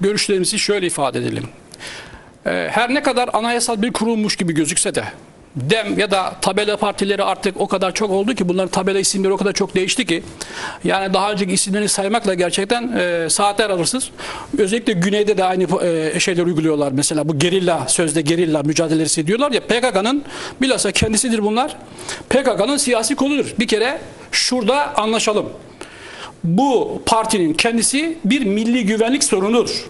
görüşlerimizi şöyle ifade edelim. Ee, Her ne kadar anayasal bir kurulmuş gibi gözükse de DEM ya da tabela partileri artık o kadar çok oldu ki bunların tabela isimleri o kadar çok değişti ki yani daha önceki isimlerini saymakla gerçekten e, saatler alırsız. Özellikle güneyde de aynı e, şeyler uyguluyorlar. Mesela bu gerilla sözde gerilla mücadelesi diyorlar ya PKK'nın bilhassa kendisidir bunlar. PKK'nın siyasi koludur. Bir kere şurada anlaşalım. Bu partinin kendisi bir milli güvenlik sorunudur.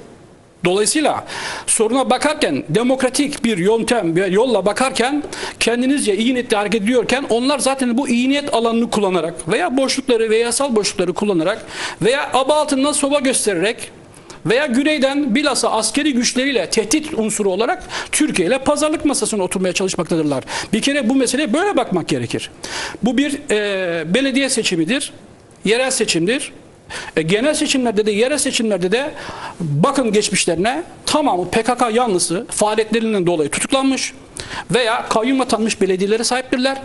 Dolayısıyla soruna bakarken demokratik bir yöntem ve yolla bakarken kendinizce iyi niyetle hareket ediyorken onlar zaten bu iyi niyet alanını kullanarak veya boşlukları veya yasal boşlukları kullanarak veya aba altından soba göstererek veya güneyden bilhassa askeri güçleriyle tehdit unsuru olarak Türkiye ile pazarlık masasına oturmaya çalışmaktadırlar. Bir kere bu meseleye böyle bakmak gerekir. Bu bir e, belediye seçimidir, yerel seçimdir. E, genel seçimlerde de yerel seçimlerde de bakın geçmişlerine tamamı PKK yanlısı faaliyetlerinden dolayı tutuklanmış veya kayyum atanmış belediyelere sahiptirler.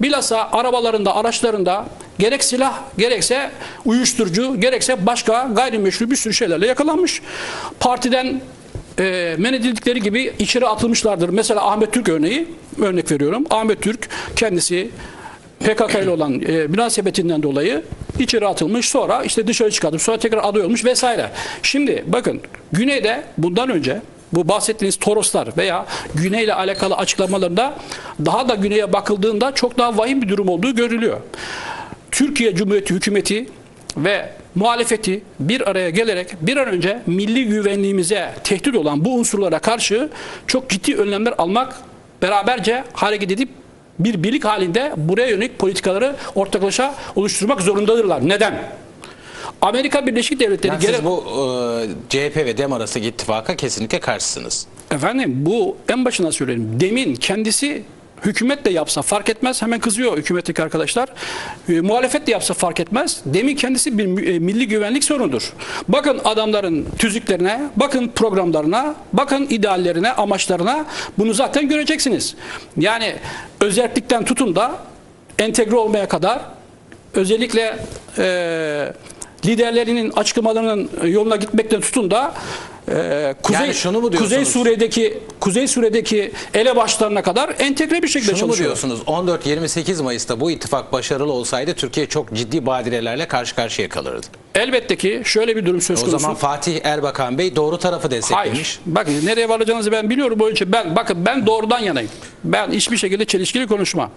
Bilhassa arabalarında, araçlarında gerek silah, gerekse uyuşturucu, gerekse başka gayrimeşru bir sürü şeylerle yakalanmış. Partiden e, men edildikleri gibi içeri atılmışlardır. Mesela Ahmet Türk örneği, örnek veriyorum. Ahmet Türk kendisi PKK ile olan e, münasebetinden dolayı içeri atılmış sonra işte dışarı çıkartılmış sonra tekrar aday olmuş vesaire. Şimdi bakın güneyde bundan önce bu bahsettiğiniz Toroslar veya güneyle alakalı açıklamalarında daha da güneye bakıldığında çok daha vahim bir durum olduğu görülüyor. Türkiye Cumhuriyeti hükümeti ve muhalefeti bir araya gelerek bir an önce milli güvenliğimize tehdit olan bu unsurlara karşı çok ciddi önlemler almak beraberce hareket edip bir birlik halinde buraya yönelik politikaları ortaklaşa oluşturmak zorundadırlar. Neden? Amerika Birleşik Devletleri Yani gene- siz bu e, CHP ve DEM arasındaki ittifaka kesinlikle karşısınız. Efendim bu en başına söyleyelim. Demin kendisi hükümet de yapsa fark etmez. Hemen kızıyor hükümetteki arkadaşlar. E, muhalefet de yapsa fark etmez. Demin kendisi bir e, milli güvenlik sorunudur. Bakın adamların tüzüklerine, bakın programlarına, bakın ideallerine, amaçlarına bunu zaten göreceksiniz. Yani özellikten tutun da entegre olmaya kadar özellikle e, liderlerinin açıklamalarının yoluna gitmekten tutun da e, Kuzey, Yani şunu mu diyorsunuz? Kuzey Suriye'deki Kuzey Suriye'deki elebaşlarına kadar entegre bir şekilde Şunu mu diyorsunuz? 14-28 Mayıs'ta bu ittifak başarılı olsaydı Türkiye çok ciddi badirelerle karşı karşıya kalırdı. Elbette ki şöyle bir durum söz O konusu. zaman Fatih Erbakan Bey doğru tarafı desteklemiş. Hayır. Bakın nereye varacağınızı ben biliyorum. İçin ben bakın ben doğrudan yanayım. Ben hiçbir şekilde çelişkili konuşmam.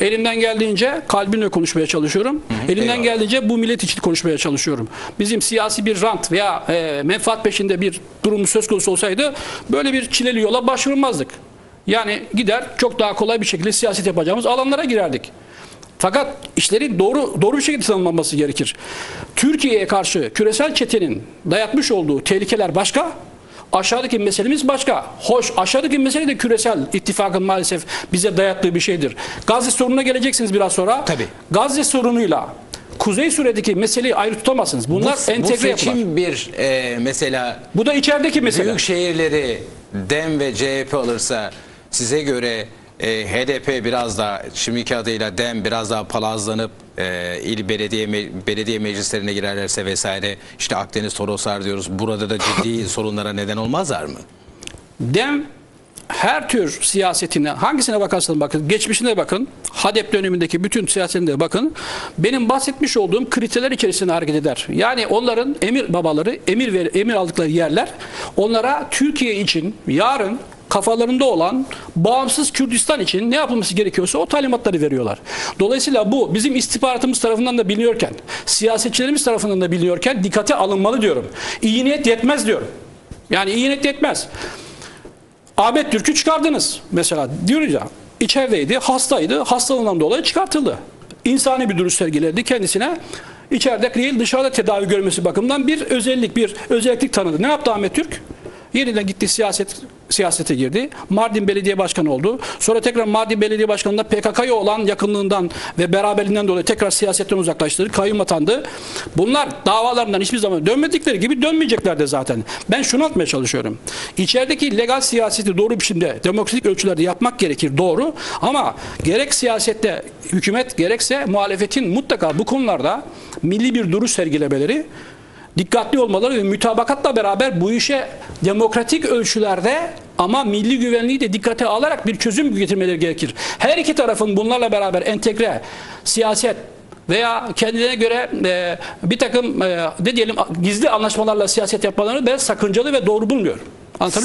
Elimden geldiğince kalbimle konuşmaya çalışıyorum. Elimden eyvallah. geldiğince bu millet için konuşmaya çalışıyorum. Bizim siyasi bir rant veya e, menfaat peşinde bir durum söz konusu olsaydı böyle bir çileli yola başvurmazdık. Yani gider çok daha kolay bir şekilde siyaset yapacağımız alanlara girerdik. Fakat işleri doğru doğru bir şekilde tanımlanması gerekir. Türkiye'ye karşı küresel çetenin dayatmış olduğu tehlikeler başka, aşağıdaki meselemiz başka. Hoş aşağıdaki mesele de küresel ittifakın maalesef bize dayattığı bir şeydir. Gazze sorununa geleceksiniz biraz sonra. Tabii. Gazze sorunuyla Kuzey Suriye'deki meseleyi ayrı tutamazsınız. Bunlar bu, entegre bu yapılar. seçim bir e, mesela Bu da içerideki mesele. büyük şehirleri DEM ve CHP alırsa size göre e, HDP biraz daha şimdiki adıyla DEM biraz daha palazlanıp e, il belediye me- belediye meclislerine girerlerse vesaire işte Akdeniz Toroslar diyoruz. Burada da ciddi sorunlara neden olmazlar mı? Dem her tür siyasetine hangisine bakarsanız bakın geçmişine bakın HADEP dönemindeki bütün siyasetine bakın benim bahsetmiş olduğum kriterler içerisinde hareket eder. Yani onların emir babaları emir ver, emir aldıkları yerler onlara Türkiye için yarın kafalarında olan bağımsız Kürdistan için ne yapılması gerekiyorsa o talimatları veriyorlar. Dolayısıyla bu bizim istihbaratımız tarafından da biliniyorken, siyasetçilerimiz tarafından da biliniyorken dikkate alınmalı diyorum. İyi niyet yetmez diyorum. Yani iyi niyet yetmez. Ahmet Türk'ü çıkardınız mesela diyoruz ya içerideydi hastaydı hastalığından dolayı çıkartıldı. İnsani bir duruş sergiledi kendisine içeride değil dışarıda tedavi görmesi bakımından bir özellik bir özellik tanıdı. Ne yaptı Ahmet Türk? Yeniden gitti siyaset siyasete girdi. Mardin Belediye Başkanı oldu. Sonra tekrar Mardin Belediye Başkanı'nda PKK'ya olan yakınlığından ve beraberliğinden dolayı tekrar siyasetten uzaklaştırdı. Kayyum atandı. Bunlar davalarından hiçbir zaman dönmedikleri gibi dönmeyecekler de zaten. Ben şunu atmaya çalışıyorum. İçerideki legal siyaseti doğru biçimde demokratik ölçülerde yapmak gerekir doğru ama gerek siyasette hükümet gerekse muhalefetin mutlaka bu konularda milli bir duruş sergilemeleri dikkatli olmaları ve mütabakatla beraber bu işe demokratik ölçülerde ama milli güvenliği de dikkate alarak bir çözüm getirmeleri gerekir. Her iki tarafın bunlarla beraber entegre siyaset veya kendilerine göre e, bir takım e, ne diyelim gizli anlaşmalarla siyaset yapmalarını ben sakıncalı ve doğru bulmuyorum. Anlatabiliyor